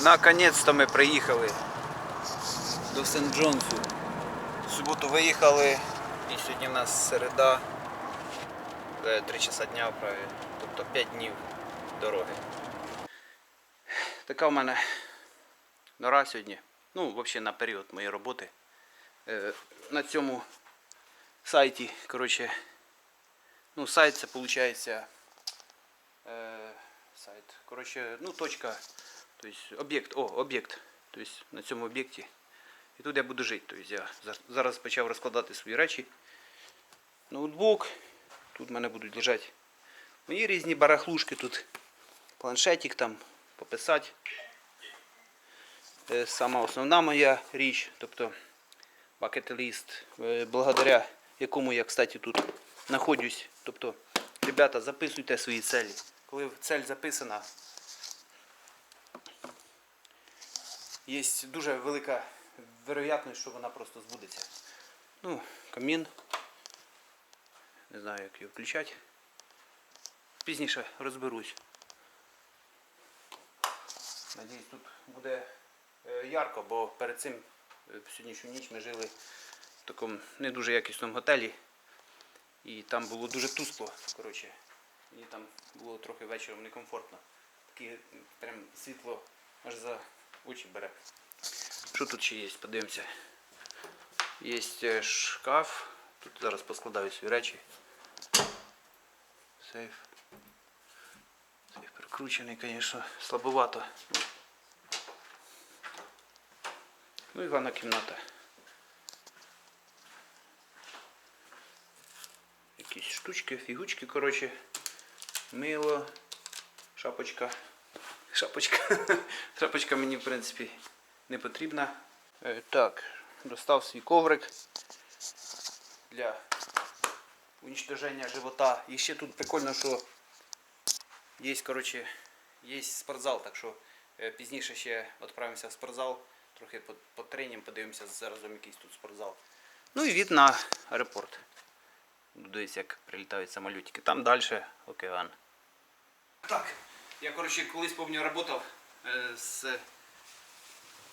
Наконець-то ми приїхали до Сент-Джонсу. В суботу виїхали і сьогодні в нас середа. Е, Три часа дня вправі, тобто 5 днів дороги. Така в мене нора сьогодні. Ну, взагалі на період моєї роботи. Е, На цьому сайті, коротше, ну, сайт це виходить е, сайт. Коротше, ну, точка, тобто об'єкт, о, об'єкт. Тобто на цьому об'єкті. І тут я буду жити. Тобто я зараз почав розкладати свої речі. Ноутбук. Тут в мене будуть лежати мої різні барахлушки. Тут планшетик там пописати. Сама основна моя річ, тобто бакет-ліст, благодаря якому я, кстати, тут знаходжусь. Тобто, ребята, записуйте свої цілі. Коли цель записана, є дуже велика вероятність, що вона просто збудеться. Ну, камін. Не знаю, як його включати. Пізніше розберусь. Надіюсь, тут буде е, ярко, бо перед цим е, сьогоднішню ніч ми жили в такому не дуже якісному готелі. І там було дуже тускло, коротше. І там було трохи вечором некомфортно. Таке прям світло аж за очі бере. Що тут ще є? Подивимося. Є е, шкаф. Тут зараз поскладаю свої речі. Сейф. Сейф прикручений, звісно, слабовато. Ну і ванна кімната. Якісь штучки, фігучки, коротше. Мило, шапочка. Шапочка. Шапочка мені, в принципі, не потрібна. Е, Так, достав свій коврик для уничтоження живота. І ще тут прикольно, що є, коротше, є спортзал, так що е, пізніше ще відправимося в спортзал, трохи по- потренім, подивимося заразом якийсь тут спортзал. Ну і від на аеропорт. Дивіться, як прилітають самолітики. Там далі океан. Так, я коротше колись пам'ятаю працював е, з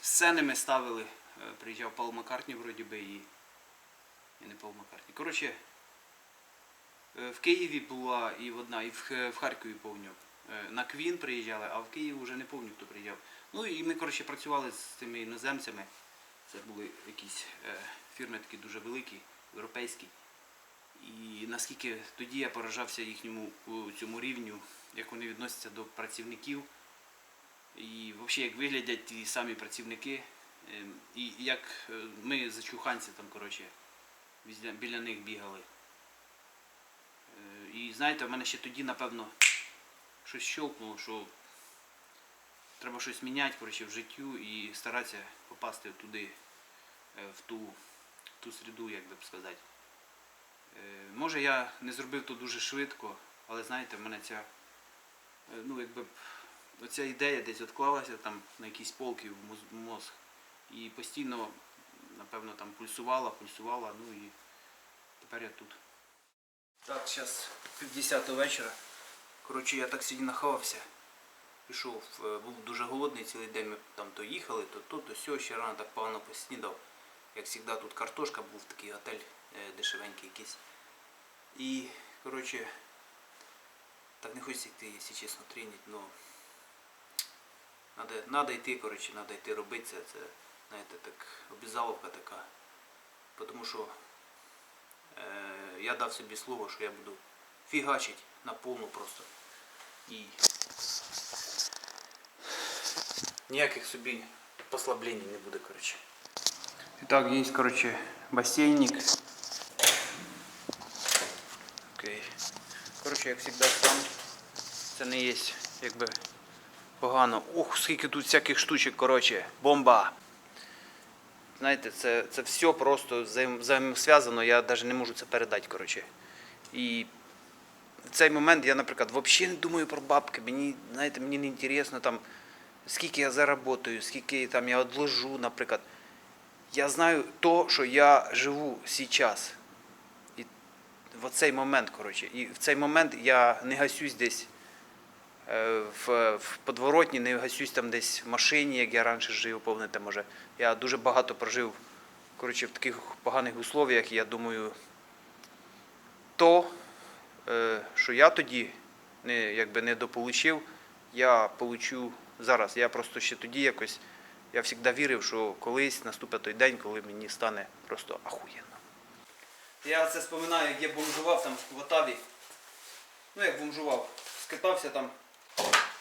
сценами ставили. Е, Приїжджав Пол Маккартні вроді би і. І не Пол Маккартні. Коротше, е, в Києві була і одна, і в, Харкові повню. На Квін приїжджали, а в Київ вже не повню, хто приїжджав. Ну і ми коротше, працювали з цими іноземцями. Це були якісь фірми такі дуже великі, європейські. І наскільки тоді я поражався їхньому цьому рівню, як вони відносяться до працівників, і взагалі як виглядять ті самі працівники, ем, і як е, ми зачуханці там, коротше, біля, них бігали. Е, І знаєте, в мене ще тоді, напевно, щось щелкнуло, що треба щось міняти коротше, в життю і старатися попасти туди, е, в ту, в ту середу, як би сказати. Може я не зробив то дуже швидко, але знаєте, в мене ця, ну якби оця ідея десь відклалася там на якісь полки в мозг. І постійно, напевно, там пульсувала, пульсувала, ну і тепер я тут. Так, зараз пів вечора. Коротше, я так сьогодні нахавався. Пішов, е, був дуже голодний цілий день. Ми там то їхали, то то, то сьо, ще рано так погано поснідав. Як завжди, тут картошка був такий готель е, дешевенький якийсь. І, коротше, так не хочеться йти, якщо чесно, тренить, но надо, надо йти, коротше, надо йти робити це. Це, знаєте, так, обізаловка така. Тому що е, я дав собі слово, що я буду фігачити на повну просто. І ніяких собі послаблень не буде, коротше. Итак, есть, короче, бассейник. Окей. Короче, як завжди сам. Це не є, якби погано. Ух, скільки тут всяких штучок, коротше, бомба. Знаєте, це, це все просто взаємосв'язано, я навіть не можу це передати, коротше. І в цей момент я, наприклад, взагалі не думаю про бабки. Мені, знаєте, мені не інтересно там, скільки я заработаю, скільки там я одложу, наприклад. Я знаю то, що я живу зараз. В цей момент, коротше. І в цей момент я не гасюсь десь е, в, в подворотні, не гасюсь там десь в машині, як я раніше жив, помните, може. Я дуже багато прожив коротше, в таких поганих условіях, я думаю, то, е, що я тоді не, якби не дополучив, я получу зараз. Я просто ще тоді якось, я завжди вірив, що колись наступить той день, коли мені стане просто ахуєнно. Я це споминаю, як я бомжував там в Отаві. Ну як бомжував, скитався там.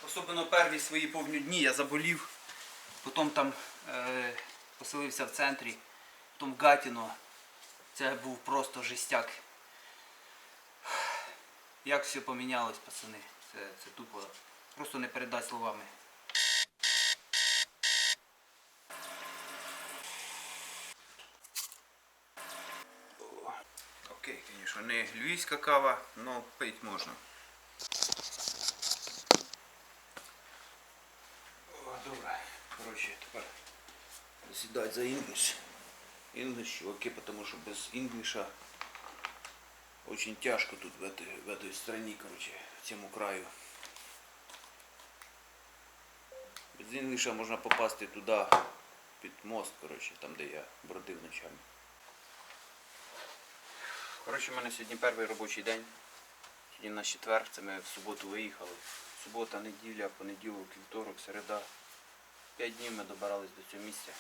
Особливо перві свої повні дні я заболів. Потім там е, поселився в центрі, потім в Гатіно. Це був просто жестяк. Як все помінялось, пацани. Це, це тупо. Просто не передать словами. О, Звісно, не львівська кава, але пити можна. О, добре. Коротше, тепер сідати за інгліш. Інгліш, чуваки, тому що без інгліша очень тяжко тут в этой, в короче, в цьому краю. Без інгліша можна попасти туди, під мост, короче, там де я бродив ночами. Коротше, у мене сьогодні перший робочий день. Сьогодні на четвер, це ми в суботу виїхали. Субота, неділя, понеділок, вівторок, середа. П'ять днів ми добирались до цього місця.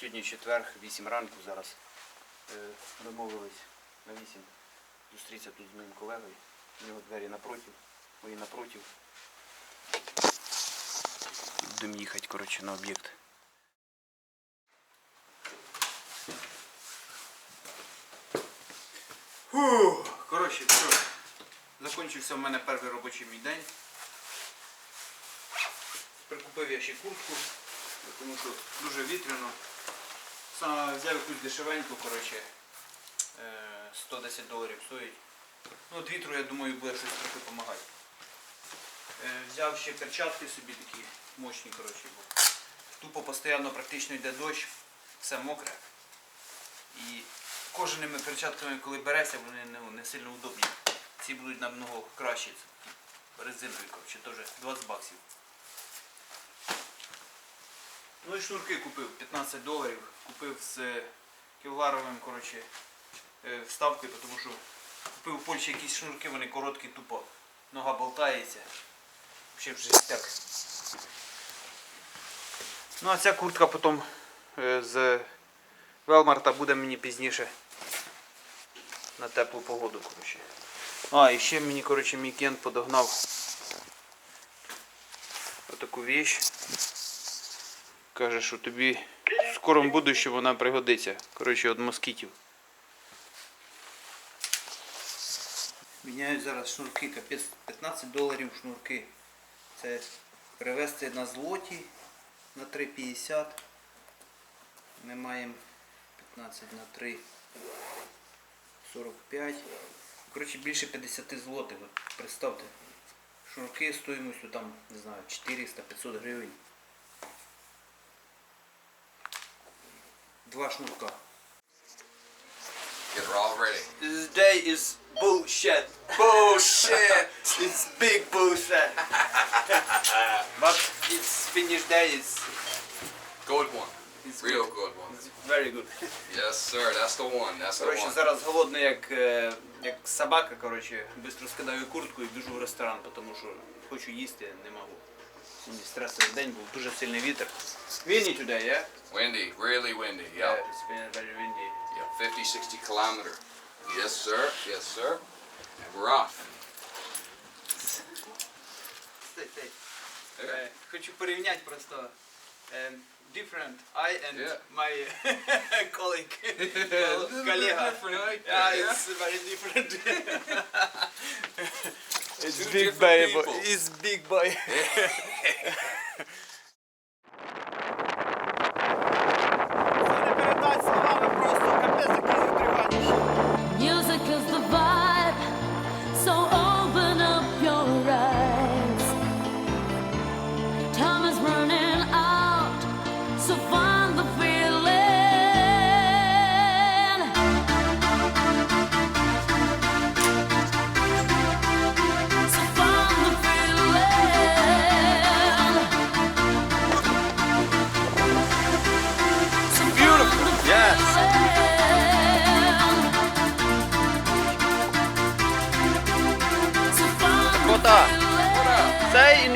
Сьогодні четвер, 8 ранку зараз. Е, Домовились на 8 зустрітися тут з моїм колегою. У нього двері напротив, мої напротив. Будемо їхати, коротше, на об'єкт. Фух, коротше, все. Закончився в мене перший робочий мій день. Прикупив я ще куртку, тому що дуже вітряно. Саме взяв якусь дешевеньку, коротше, е, 110 доларів стоїть. Ну, от вітру, я думаю, буде щось трохи допомагати. Взяв ще перчатки собі такі мощні, коротше, бо тупо постійно практично йде дощ, все мокре. І кожаними перчатками, коли береся, вони не, не сильно удобні. Ці будуть намного кращі. Це резинові, коротше, теж 20 баксів. Ну і шнурки купив 15 доларів. Купив з кевларовим коротше, е, вставкою, тому що купив в Польщі якісь шнурки, вони короткі, тупо. Нога болтається. Взагалі вже так. Ну а ця куртка потім е, з Велмарта буде мені пізніше на теплу погоду. коротше. А, і ще мені коротше, мій кент подогнав отаку віч. Каже, що тобі в скорому будущому вона пригодиться. Коротше, від москітів. Міняють зараз шнурки, капець 15 доларів шнурки. Це перевести на злоті на 3,50. Ми маємо 15 на 3. 45. Коротше, більше 50 злотих. Представте. Шнурки стоїмостю там, не знаю, 400-500 гривень. Два шнурка. Get her all ready. This day is bullshit. Bullshit. it's big bullshit. but it's finish day is Good one. It's Real good. good one. it's very good. Yes, sir. That's the one. That's the Коротше, one. зараз голодний як, е, як собака, коротше, швидко скидаю куртку і біжу в ресторан, тому що хочу їсти, не можу. Сьогодні стресовий день був, дуже сильний вітер. Windy today, yeah? Windy. Really windy. Yeah, Yeah. it's been very windy. Yeah. 50, 60 kilometer. Yes, sir. Yes, sir. And we're off. Стей, стей. Yeah. Е, Хочу порівняти просто and different. I and Yeah. my colleague, Yeah, Yeah. it's very different. it's big boy. It's big boy.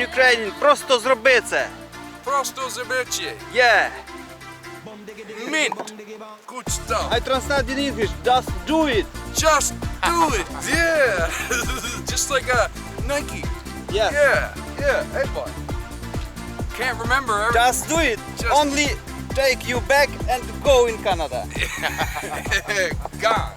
in Ukraine, просто зроби це! Просто заберчи. Yeah! Mint. Good stuff. I translate in English, just do it! Just do it. Yeah. Just like a Nike. Yes! Yeah. Yeah. Hey, boy. Can't remember. every- Just do it! Just- Only take you back and go in Canada. Gone.